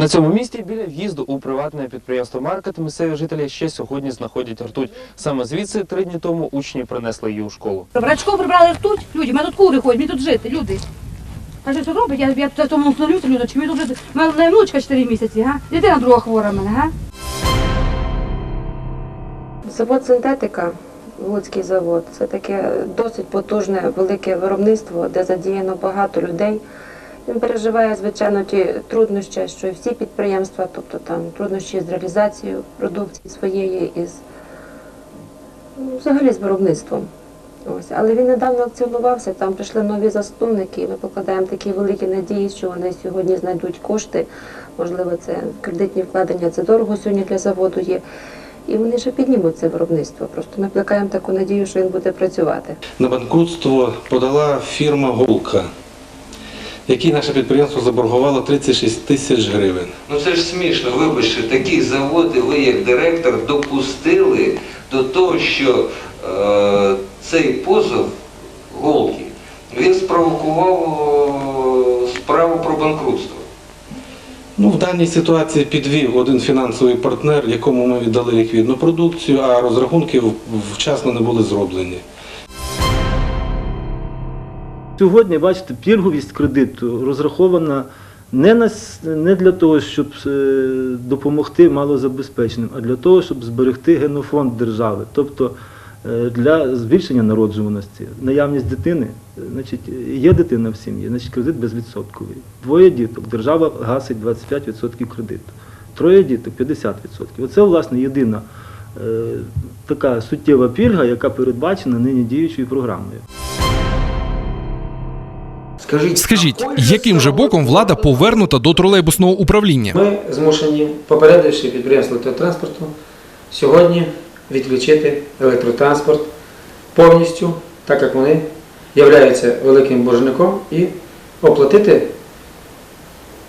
На цьому місці біля в'їзду у приватне підприємство Маркет місцеві жителі ще сьогодні знаходять ртуть. Саме звідси три дні тому учні принесли її у школу. Брачко прибрали ртуть, люди, ми тут кури ходять, ми тут жити, люди. А що це робить? Я, я тому встановлюся, людочки, ми тут жити. У мене внучка 4 місяці, га? Дитина друга хвора мене, га? Завод синтетика, Луцький завод, це таке досить потужне велике виробництво, де задіяно багато людей. Він переживає, звичайно, ті труднощі, що і всі підприємства, тобто там труднощі з реалізацією продукції своєї, із ну, взагалі з виробництвом. Ось. Але він недавно акціонувався, там прийшли нові засновники, і ми покладаємо такі великі надії, що вони сьогодні знайдуть кошти. Можливо, це кредитні вкладення, це дорого сьогодні для заводу є. І вони ще піднімуть це виробництво. Просто ми плекаємо таку надію, що він буде працювати. На банкрутство подала фірма Голка, якій наше підприємство заборгувало 36 тисяч гривень. Ну це ж смішно, вибачте, такі заводи ви як директор допустили до того, що е, цей позов Голки, він спровокував е, справу про банкрутство. Ну, в даній ситуації підвів один фінансовий партнер, якому ми віддали ліквідну продукцію, а розрахунки вчасно не були зроблені. Сьогодні, бачите, пільговість кредиту розрахована не, на, не для того, щоб е, допомогти малозабезпеченим, а для того, щоб зберегти генофонд держави. Тобто е, для збільшення народжуваності, наявність дитини, е, значить, є дитина в сім'ї, значить кредит безвідсотковий. Двоє діток, держава гасить 25% кредиту. Троє діток 50%. Оце, власне, єдина така суттєва пільга, яка передбачена нині діючою програмою. Скажіть, яким же боком влада повернута до тролейбусного управління? Ми змушені, попередивши підприємство електротранспорту, сьогодні відключити електротранспорт повністю, так як вони являються великим боржником, і оплатити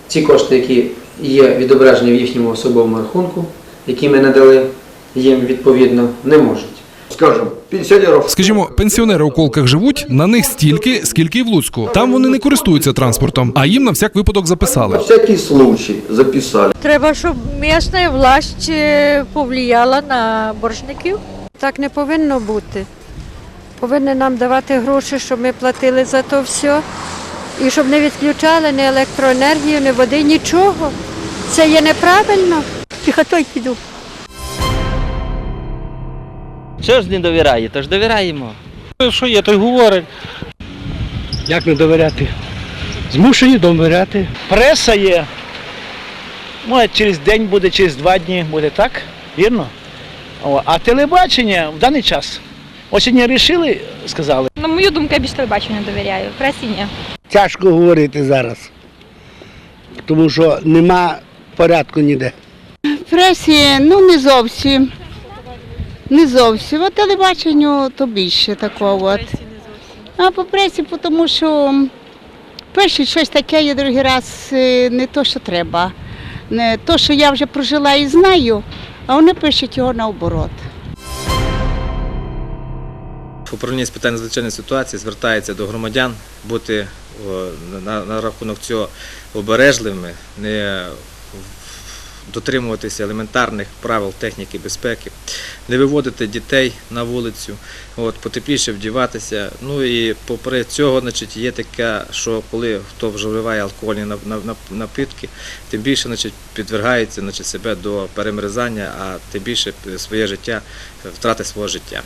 ці кошти, які є відображені в їхньому особовому рахунку, які ми надали їм відповідно, не можуть. Скажем, пенсионеров Скажімо, пенсіонери у колках живуть на них стільки, скільки і в Луцьку. Там вони не користуються транспортом, а їм на всяк випадок на записали. всякий случай записали. Треба, щоб місна власть е, повлияла на боржників. Так не повинно бути. Повинні нам давати гроші, щоб ми платили за то все. І щоб не відключали ні електроенергію, ні води, нічого. Це є неправильно. Тихо, той піду. Що ж не довіряє, то ж довіряємо. Що є, той говорить. Як не довіряти? Змушені довіряти. Преса є. Може, через день буде, через два дні буде так, вірно? О, а телебачення в даний час. Ось сьогодні вирішили, сказали. На мою думку, я більше телебаченню довіряю. Пресі ні. Тяжко говорити зараз, тому що нема порядку ніде. Пресі, ну не зовсім. Не зовсім. А телебаченню то більше такого. От. А по пресі, тому що пишуть щось таке, і другий раз е, не то, що треба. Не то, що я вже прожила і знаю, а вони пишуть його наоборот. Управління з питань надзвичайної ситуації звертається до громадян бути на, на рахунок цього обережливими, не дотримуватися елементарних правил техніки безпеки, не виводити дітей на вулицю, от, потепліше вдіватися. Ну і попри цього, значить, є таке, що коли хто вживає алкогольні нап- нап- нап- напитки, тим більше значить, підвергається значить, себе до перемерзання, а тим більше своє життя, втрати свого життя.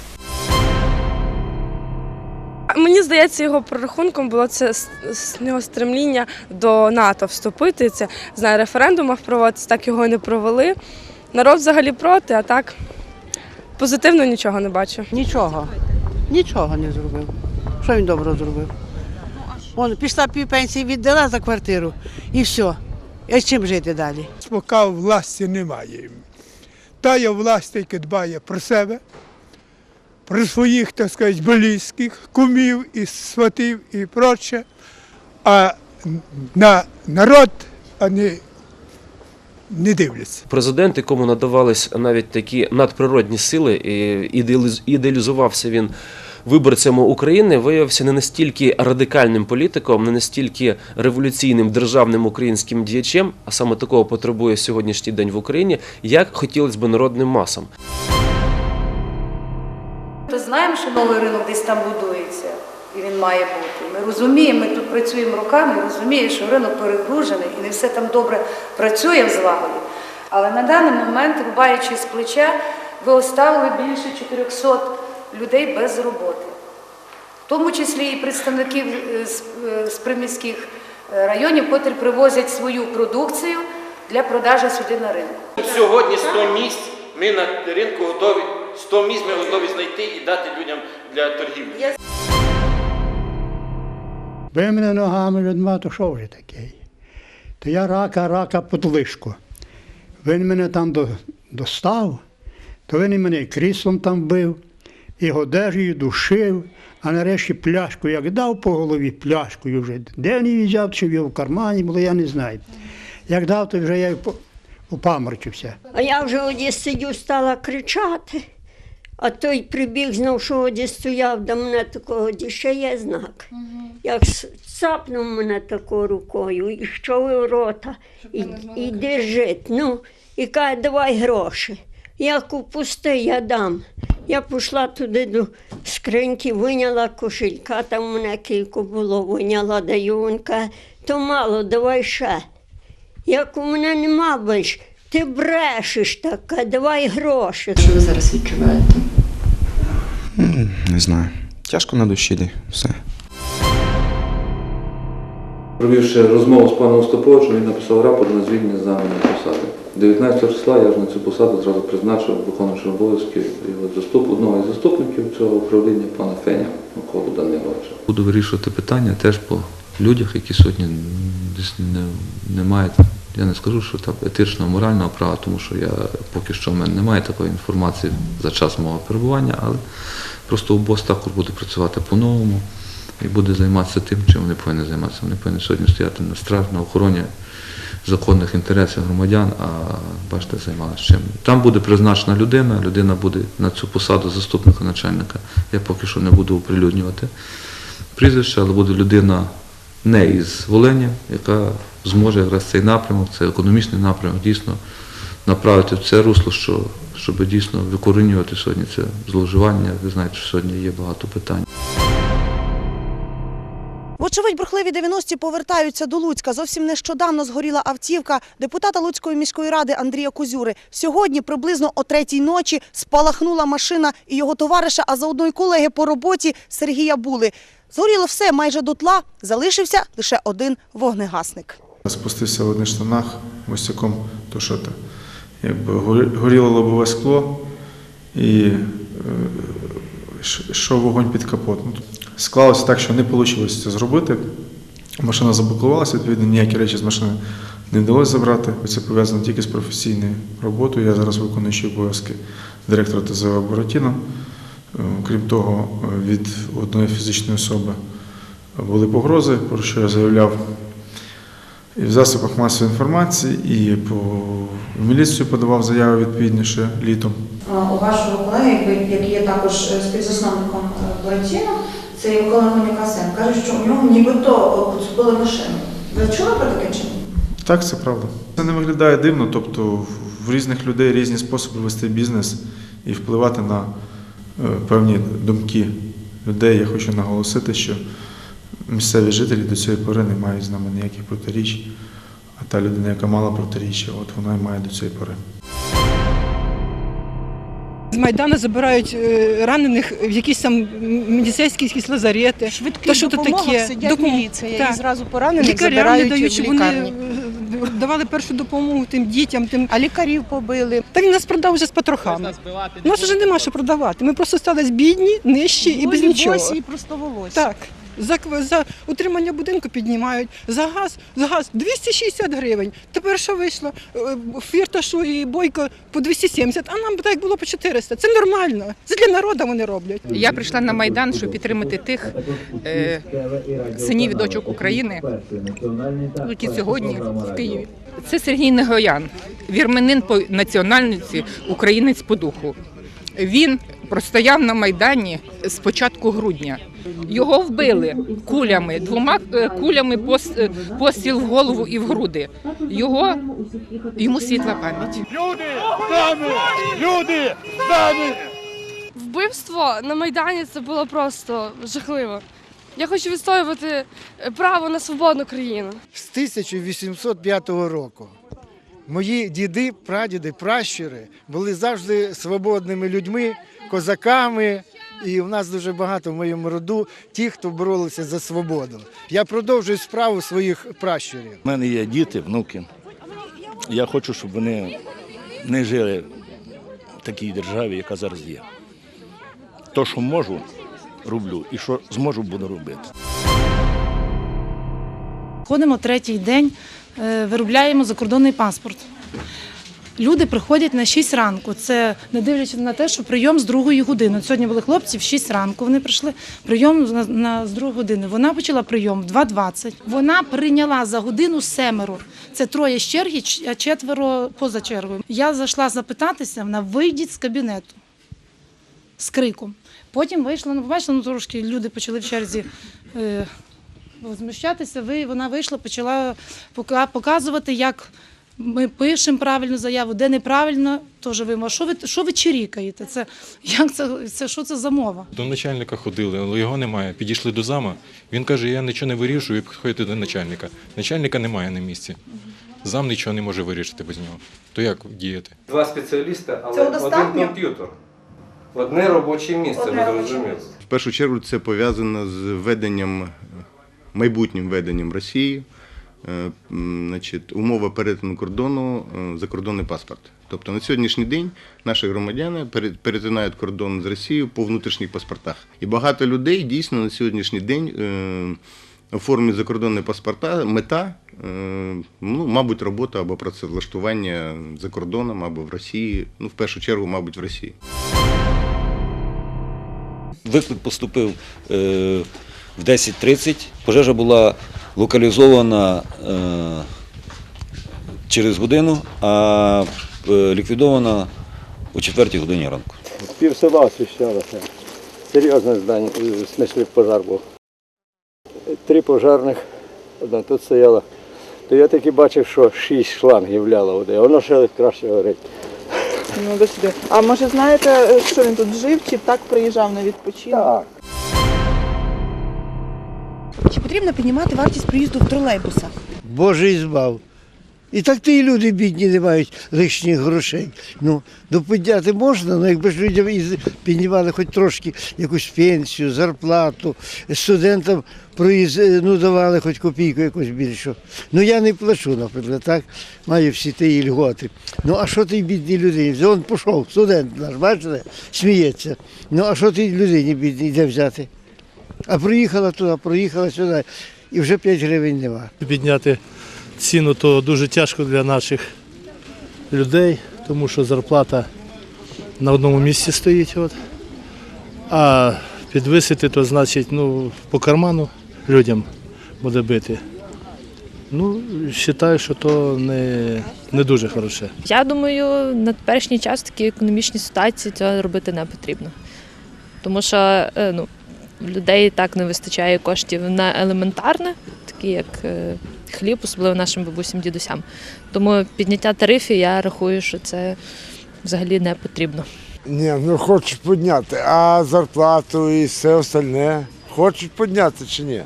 Мені здається, його прорахунком було це с- с- його стремління до НАТО вступити. Це знаю, референдумах проводиться, так його і не провели. Народ взагалі проти, а так позитивно нічого не бачу. Нічого. Нічого не зробив. Що він добро зробив? Он пішла пів пенсії віддала за квартиру і все. І з чим жити далі? поки власті немає. Та є власть, яка дбає про себе, про своїх, так сказати, близьких, кумів і сватів і проче, а на народ вони не дивляться. Президент, якому надавались навіть такі надприродні сили, і ідеалізувався він виборцями України, виявився не настільки радикальним політиком, не настільки революційним державним українським діячем, а саме такого потребує сьогоднішній день в Україні, як хотілося б народним масам. Що новий ринок десь там будується, і він має бути. Ми розуміємо, ми тут працюємо роками, розуміємо, що ринок перегружений і не все там добре працює в злагоді. Але на даний момент, рубаючи з плеча, ви оставили більше 400 людей без роботи, в тому числі і представників е, з, е, з приміських е, районів, котрі привозять свою продукцію для продажу сюди на ринок. Сьогодні 100 місць ми на ринку готові, 100 місць ми готові знайти і дати людям для торгівлі. Ви мене ногами людьми, то що вже такий? То я рака, рака подлишку. Він мене там до, достав, то він і мене і кріслом там бив, і одежею душив, а нарешті пляшку, як дав по голові пляшкою вже. Де він її взяв, чи в його в кармані було, я не знаю. Як дав, то вже я упаморчився. А я вже оді сидю, стала кричати. А той прибіг, знав, що оді стояв, до мене такого оді ще є знак. Як цапнув мене такою рукою і щовив рота, і, і держить. Ну, і каже, давай гроші. Я пусти, я дам. Я пішла туди до скриньки, виняла кошелька, там у мене кілька було, виняла, даю, він каже, то мало, давай ще. Як у мене нема більш, ти брешеш така, давай гроші. Що ви зараз відчуваєте? Не знаю. Тяжко на душі, все. Провівши розмову з паном Остаповичем, він написав рапорт на звільнення з посади. 19 числа я ж на цю посаду зразу призначив виконуючи обов'язки його заступ, одного із заступників цього управління, пана Феня Миколу Даниловича. Буду вирішувати питання теж по людях, які сьогодні десь не, не мають, я не скажу, що так етичного, морального права, тому що я поки що в мене немає такої інформації за час мого перебування, але просто УБОС також буде працювати по-новому і буде займатися тим, чим вони повинні займатися. Вони повинні сьогодні стояти на страж, на охороні законних інтересів громадян, а бачите, займалися чим. Там буде призначена людина, людина буде на цю посаду заступника начальника. Я поки що не буду оприлюднювати прізвище, але буде людина не із Волині, яка зможе якраз цей напрямок, цей економічний напрямок дійсно направити в це русло, що, щоб дійсно викорінювати сьогодні це зловживання. Ви знаєте, що сьогодні є багато питань. Вочевидь, бурхливі 90-ті повертаються до Луцька. Зовсім нещодавно згоріла автівка депутата Луцької міської ради Андрія Козюри. Сьогодні приблизно о третій ночі спалахнула машина і його товариша, а заодно й колеги по роботі Сергія Були. Згоріло все майже дотла, залишився лише один вогнегасник. Спустився в одних штанах, босяком тушити. Якби горіло лобове скло і е, йшов вогонь під капот. Ну, Склалося так, що не вийшло це зробити. Машина заблокувалася, відповідно, ніякі речі з машини не вдалося забрати. Це пов'язано тільки з професійною роботою. Я зараз виконуючий обов'язки директора ТЗО Буратіно. Е, Крім того, від одної фізичної особи були погрози, про що я заявляв і в засобах масової інформації, і по в міліцію подавав заяви відповідніше літом. у вашого колеги, який є також е, співзасновником Буратіно, це є Микола Гоміка каже, що у нього нібито е, поцупили машину. Ви чули про таке чи ні? Так, це правда. Це не виглядає дивно, тобто в різних людей різні способи вести бізнес і впливати на е, певні думки людей. Я хочу наголосити, що місцеві жителі до цієї пори не мають з нами ніяких протиріч, а та людина, яка мала протиріччя, от вона і має до цієї пори. З Майдану забирають е, ранених в якісь там міліцейські якісь лазарети. Швидкі Та що то допомога, таке? сидять Допом- міліція, Так. і зразу поранених Лікарям не дають, в щоб вони е, давали першу допомогу тим дітям. Тим... А лікарів побили. Та він нас продав вже з потрохами. У нас вже нема що продавати. Ми просто стали бідні, нищі і без нічого. і просто волосся. Так. За, за утримання будинку піднімають, за газ, за газ 260 гривень. Тепер що вийшло? Е, Фірташу і бойко по 270, а нам так було по 400. Це нормально. Це для народу вони роблять. Я прийшла на Майдан, щоб підтримати тих е, синів і дочок України, які сьогодні в Києві. Це Сергій Негоян, вірменин по національності, українець по духу. Він простояв на Майдані з початку грудня. Його вбили кулями, двома е, кулями е, постріл в голову і в груди. Його йому світла пам'ять. Люди з нами! Люди з нами! Вбивство на Майдані це було просто жахливо. Я хочу відстоювати е, право на свободну країну. з 1805 року. Мої діди, прадіди, пращури були завжди свободними людьми, козаками. І в нас дуже багато в моєму роду ті, хто боролися за свободу. Я продовжую справу своїх пращурів. У мене є діти, внуки. Я хочу, щоб вони не жили в такій державі, яка зараз є. То, що можу, роблю, і що зможу, буду робити. Ходимо третій день, е, виробляємо закордонний паспорт. Люди приходять на 6 ранку. Це не дивлячись на те, що прийом з другої години. От Сьогодні були хлопці в 6 ранку. Вони прийшли прийом на, на з другої години. Вона почала прийом в 2.20. Вона прийняла за годину семеро. Це троє з черги, а четверо поза чергою. Я зайшла запитатися, вона вийдіть з кабінету з криком. Потім вийшла, ну побачила, ну трошки люди почали в черзі. Е, возмущатися, вона вийшла, почала показувати, як ми пишемо правильну заяву, де неправильно, теж вимога. Що ви, що ви чирікаєте? Це, як це, це, що це за мова? До начальника ходили, але його немає. Підійшли до зама. Він каже, я нічого не вирішую, і підходите до начальника. Начальника немає на місці. Зам нічого не може вирішити без нього. То як діяти? Два спеціаліста, але один комп'ютер. Одне робоче місце, Одне ви зрозуміли. В першу чергу це пов'язано з веденням, майбутнім веденням Росії. Е, Значить, умова перетину кордону е, закордонний паспорт. Тобто на сьогоднішній день наші громадяни пере- перетинають кордон з Росією по внутрішніх паспортах. І багато людей дійсно на сьогоднішній день е, оформлюють закордонні паспорта. Мета, ну, мабуть, робота або працевлаштування за кордоном або в Росії. Ну, в першу чергу, мабуть, в Росії. Виклик поступив е, в 10.30. Пожежа була локалізована е, через годину, а е, ліквідована о 4 годині ранку. Пів села освіщалося. Серйозне здання, в смислі пожар був. Три пожарних, одна тут стояла. То я таки бачив, що шість шлангів ляло води, воно ще краще горить. Ну, до сюди. А може знаєте, що він тут жив чи так приїжджав на відпочинок? Так. Потрібно піднімати вартість проїзду в тролейбусах? Боже і збав. І так то і люди бідні не мають лишніх грошей. Ну, ну підняти можна, але якби ж людям піднімали хоч трошки якусь пенсію, зарплату, студентам проїзд, е, ну, давали хоч копійку якусь більшу. Ну я не плачу, наприклад, так, маю всі ті льготи. Ну а що тій бідній людині? Він пішов, студент наш, бачите, сміється. Ну а що тій людині бідній де взяти? А приїхала туди, проїхала сюди, і вже 5 гривень нема. підняти ціну, то дуже тяжко для наших людей, тому що зарплата на одному місці стоїть. От. А підвисити, то значить ну, по карману людям буде бити. Ну, вважаю, що то не, не дуже хороше. Я думаю, на теперішній час в такій економічній ситуації цього робити не потрібно. Тому що е, ну, людей так не вистачає коштів на елементарне, такі як е, хліб, особливо нашим бабусям, дідусям. Тому підняття тарифів я рахую, що це взагалі не потрібно. Ні, ну хочуть підняти, а зарплату і все остальне хочуть підняти чи ні?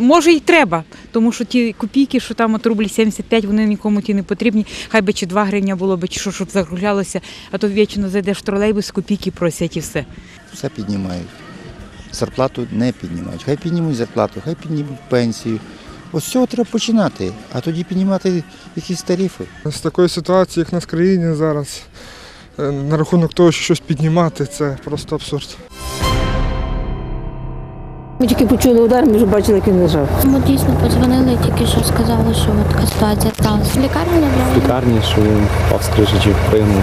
Може й треба, тому що ті копійки, що там от рублі 75, вони нікому ті не потрібні. Хай би чи 2 гривня було би, чи що, щоб закруглялося, а то вічно зайдеш в тролейбус, копійки просять і все. Все піднімають. Зарплату не піднімають. Хай піднімуть зарплату, хай піднімуть пенсію. Ось з цього треба починати, а тоді піднімати якісь тарифи. З такої ситуації, як в нас в країні зараз, е, на рахунок того, що щось піднімати, це просто абсурд. Ми тільки почули удар, ми вже бачили, як він лежав. Ми дійсно подзвонили, тільки що сказали, що от така ситуація сталася. В лікарні що він впав з криші чи пригнув.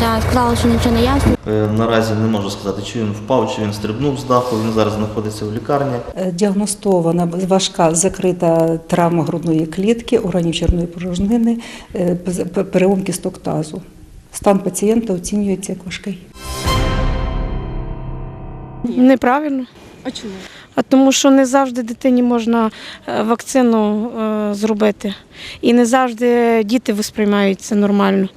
Да, сказали, що нічого не ясно. Е, Наразі не можу сказати, чи він впав, чи він стрибнув з даху. Він зараз знаходиться в лікарні. Е, Діагностована важка закрита травма грудної клітки, органів черної порожнини, е, перелом кісток тазу. Стан пацієнта оцінюється як важкий. Неправильно. А чому? А тому що не завжди дитині можна е, вакцину е, зробити. І не завжди діти восприймають це нормально.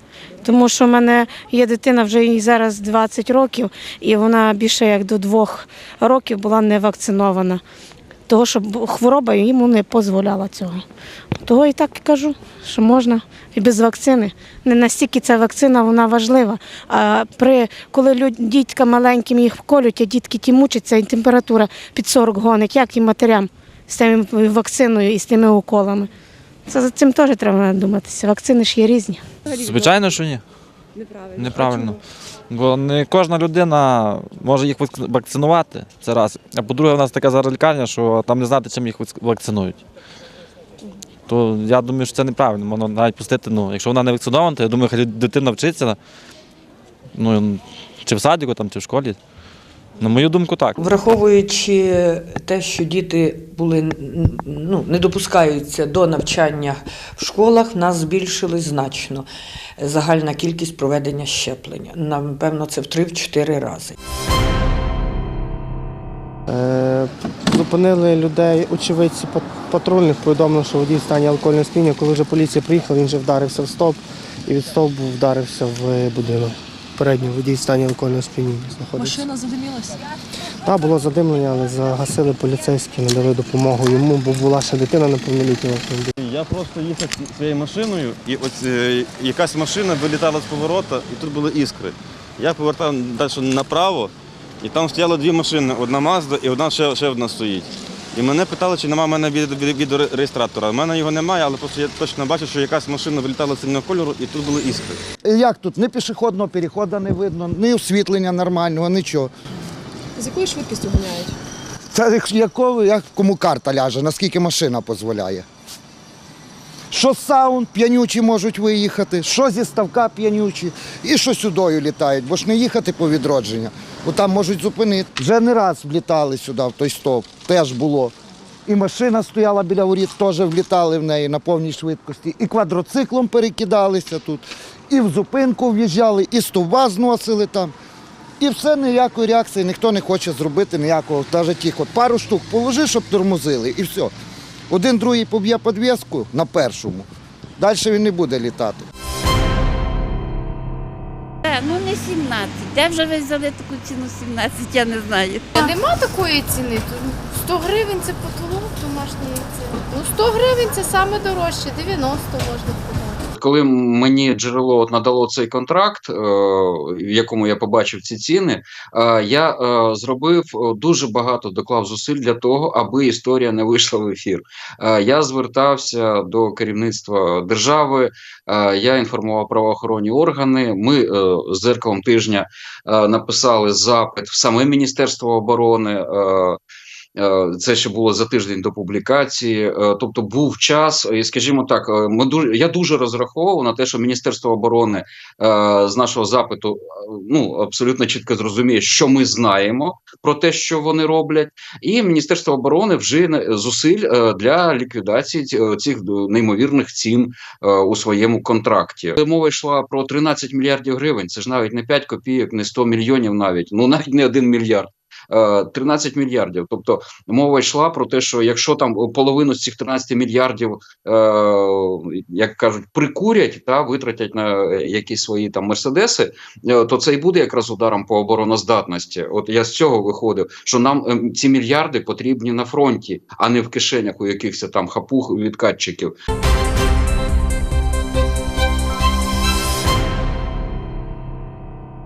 Тому що в мене є дитина вже їй зараз 20 років, і вона більше як до двох років була не вакцинована. Того, що хвороба йому не дозволяла цього. Того і так кажу, що можна і без вакцини. Не настільки ця вакцина вона важлива. А при коли люд, дітка маленьким їх вколють, а дітки ті мучаться, і температура під 40 гонить, як і матерям з тими вакциною і з тими уколами. Це за цим теж треба думатися. Вакцини ж є різні. Звичайно, що ні. Неправильно. Неправильно. Бо не кожна людина може їх вакцинувати. Це раз. А по-друге, в нас така зараз лікарня, що там не знати, чим їх вакцинують. То я думаю, що це неправильно. Можна навіть пустити, ну, якщо вона не вакцинована, то я думаю, хай дитина вчиться. Ну, чи в садіку, там, чи в школі. На мою думку, так. Враховуючи те, що діти були ну, не допускаються до навчання в школах, в нас збільшилась значно загальна кількість проведення щеплення. Напевно, це в 3-4 рази. Е, Зупинили людей, очевидці пат- патрульних, повідомили, що водій в стані алкогольного сп'яніння. Коли вже поліція приїхала, він вже вдарився в стовп і від стовпу вдарився в будинок. Передній водій в стані алкогольного сп'яніння знаходиться. Машина задимілася. Так, було задимлення, але загасили поліцейські, надали допомогу йому, бо була ще дитина неповнолітня в автомобілі. Я просто їхав своєю машиною, і ось е, якась машина вилітала з поворота, і тут були іскри. Я повертав далі направо, і там стояло дві машини: одна Мазда і одна ще, ще одна стоїть. І мене питали, чи немає в мене від- від- відеореєстратора. У мене його немає, але просто я точно бачу, що якась машина вилітала сильного кольору, і тут були іскри. Як тут? Ні пішохідного переходу не видно, ні освітлення нормального, нічого. З якою швидкістю ганяють? Це як- як кому карта ляже, наскільки машина дозволяє. Що саунд п'янючі можуть виїхати, що зі ставка п'янючі, і що сюдою літають, бо ж не їхати по відродження, бо там можуть зупинити. Вже не раз влітали сюди, в той стоп, теж було. І машина стояла біля воріт, теж влітали в неї на повній швидкості. І квадроциклом перекидалися тут, і в зупинку в'їжджали, і стовба зносили там. І все ніякої реакції ніхто не хоче зробити ніякого. Навіть тих от пару штук положи, щоб тормозили, і все. Один другий поб'є підв'язку на першому. Далі він не буде літати. Е, Ну не 17. Де вже ви взяли таку ціну 17, я не знаю. Нема такої ціни. 100 гривень це потолок домашній ціни. Ну 100 гривень це саме дорожче, 90 можна подати. Коли мені джерело надало цей контракт, е, в якому я побачив ці ціни, е, я е, зробив дуже багато доклав зусиль для того, аби історія не вийшла в ефір. Я звертався до керівництва держави, я інформував правоохоронні органи. Ми з зеркалом тижня написали запит в саме Міністерство оборони. Е, Е, Це ще було за тиждень до публікації. Е, Тобто був час, і скажімо так, е, ми дуже я дуже розраховував на те, що Міністерство оборони е, з нашого запиту е, ну абсолютно чітко зрозуміє, що ми знаємо про те, що вони роблять, і Міністерство оборони вжине зусиль е, для ліквідації ці- е, цих неймовірних цін е, у своєму контракті. Мова йшла про 13 мільярдів гривень. Це ж навіть не 5 копійок, не 100 мільйонів, навіть ну навіть не 1 мільярд. Е, 13 мільярдів. Тобто мова йшла про те, що якщо там половину з цих 13 мільярдів, е, як кажуть, прикурять та витратять на е, якісь свої там мерседеси, е, то це і буде якраз ударом по обороноздатності. От я з цього виходив, що нам ем, ці мільярди потрібні на фронті, а не в кишенях у якихось там хапух відкатчиків.